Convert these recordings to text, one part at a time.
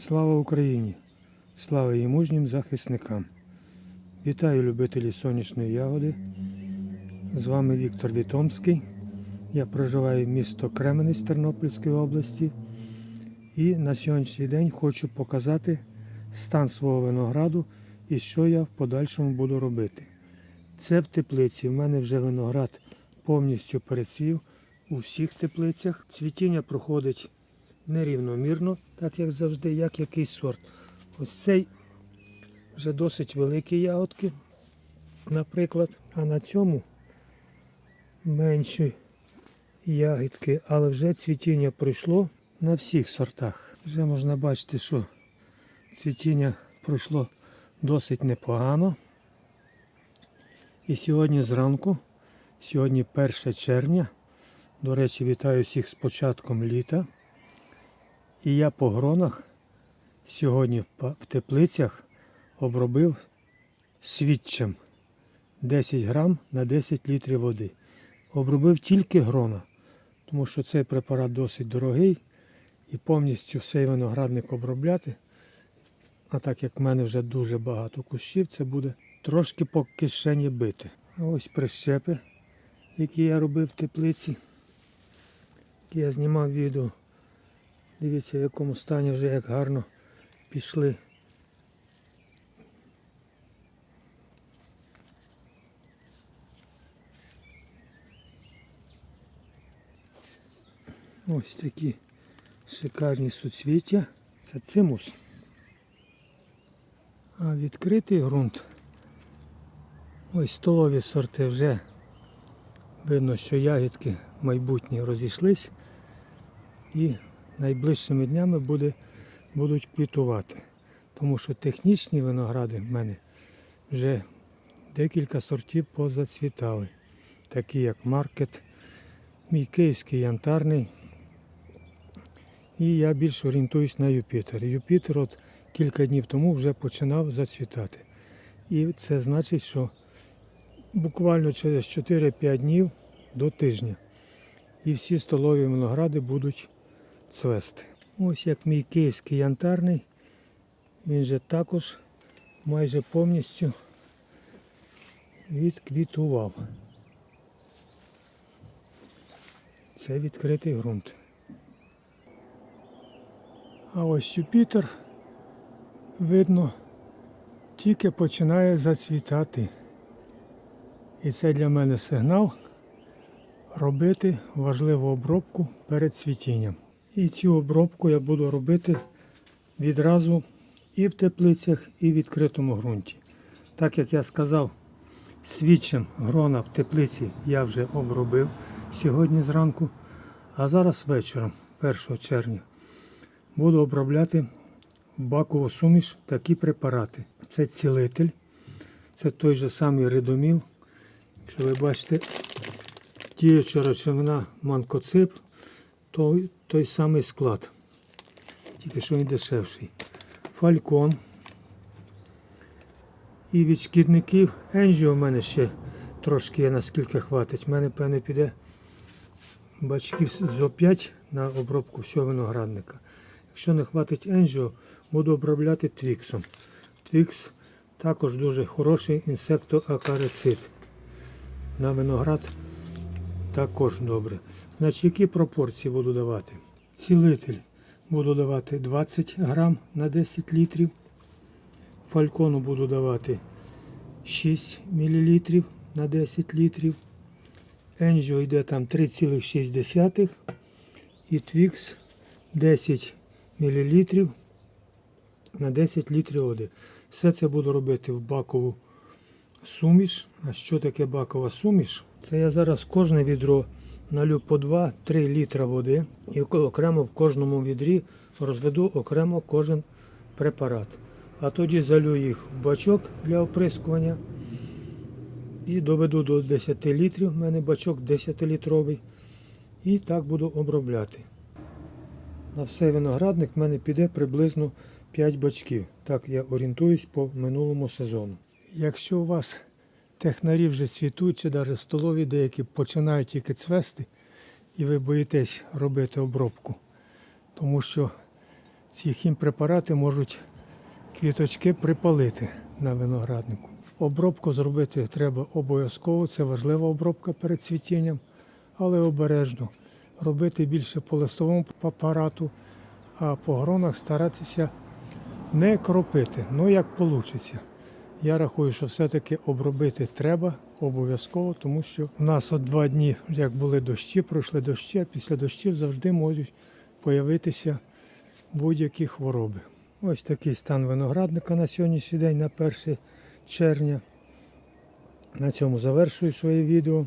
Слава Україні! Слава її мужнім захисникам! Вітаю любителі сонячної ягоди. З вами Віктор Вітомський. Я проживаю місто Кременець Тернопільської області. І на сьогоднішній день хочу показати стан свого винограду і що я в подальшому буду робити. Це в теплиці. В мене вже виноград повністю перецвів у всіх теплицях. Цвітіння проходить нерівномірно, так як завжди, як якийсь сорт. Ось цей вже досить великі ягодки, наприклад, а на цьому менші ягідки, але вже цвітіння пройшло на всіх сортах. Вже можна бачити, що цвітіння пройшло досить непогано. І сьогодні зранку, сьогодні 1 червня, до речі, вітаю всіх з початком літа. І я по гронах сьогодні в теплицях обробив свідчем 10 грам на 10 літрів води. Обробив тільки грона, тому що цей препарат досить дорогий і повністю всей виноградник обробляти. А так як в мене вже дуже багато кущів, це буде трошки по кишені бити. Ось прищепи, які я робив в теплиці, які я знімав відео. Дивіться, в якому стані вже як гарно пішли. Ось такі шикарні суцвіття. Це цимус. А відкритий ґрунт. Ось столові сорти вже видно, що ягідки майбутні розійшлись і найближчими днями буде, будуть квітувати. Тому що технічні виногради в мене вже декілька сортів позацвітали, такі як маркет, мій київський янтарний. І я більш орієнтуюсь на Юпітер. Юпітер от кілька днів тому вже починав зацвітати. І це значить, що буквально через 4-5 днів до тижня і всі столові виногради будуть цвести. Ось як мій київський янтарний, він же також майже повністю відквітував. Це відкритий ґрунт. А ось Юпітер, видно, тільки починає зацвітати. І це для мене сигнал робити важливу обробку перед цвітінням. І цю обробку я буду робити відразу і в теплицях, і в відкритому ґрунті. Так як я сказав, свідчим грона в теплиці я вже обробив сьогодні зранку, а зараз вечором, 1 червня, буду обробляти бакову суміш такі препарати. Це цілитель, це той же самий редоміл. Якщо ви бачите, діюча речовина манкоцип, той, той самий склад. Тільки що він дешевший. Фалькон. І від шкідників Енжіо в мене ще трошки є, наскільки хватить. В мене, певне, піде бачків зо 5 на обробку всього виноградника. Якщо не хватить Енжіо, буду обробляти твіксом. Твікс також дуже хороший інсектоакарицид. На виноград також добре. Значить, які пропорції буду давати? Цілитель буду давати 20 грам на 10 літрів. Фалькону буду давати 6 мл на 10 літрів. Енжіо йде там 3,6 і Твікс 10 мл на 10 літрів води. Все це буду робити в бакову суміш. А що таке бакова суміш? Це я зараз кожне відро налю по 2-3 літра води і окремо в кожному відрі розведу окремо кожен препарат. А тоді залю їх в бачок для оприскування і доведу до 10 літрів. У мене бачок 10-літровий. І так буду обробляти. На все виноградник в мене піде приблизно 5 бачків. Так я орієнтуюсь по минулому сезону. Якщо у вас технарі вже цвітуть, чи навіть столові деякі починають тільки цвести, і ви боїтесь робити обробку, тому що ці хімпрепарати можуть квіточки припалити на винограднику. Обробку зробити треба обов'язково, це важлива обробка перед цвітінням, але обережно. Робити більше по листовому апарату, а по гронах старатися не кропити. Ну як вийде. Я рахую, що все-таки обробити треба обов'язково, тому що в нас от два дні, як були дощі, пройшли дощі, а після дощів завжди можуть появитися будь-які хвороби. Ось такий стан виноградника на сьогоднішній день, на 1 червня. На цьому завершую своє відео.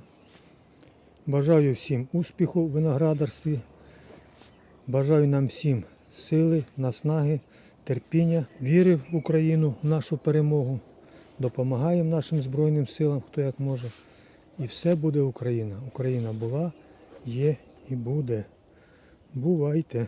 Бажаю всім успіху в виноградарстві. Бажаю нам всім сили, наснаги, терпіння, віри в Україну, в нашу перемогу. Допомагаємо нашим Збройним силам, хто як може. І все буде Україна. Україна була, є і буде. Бувайте!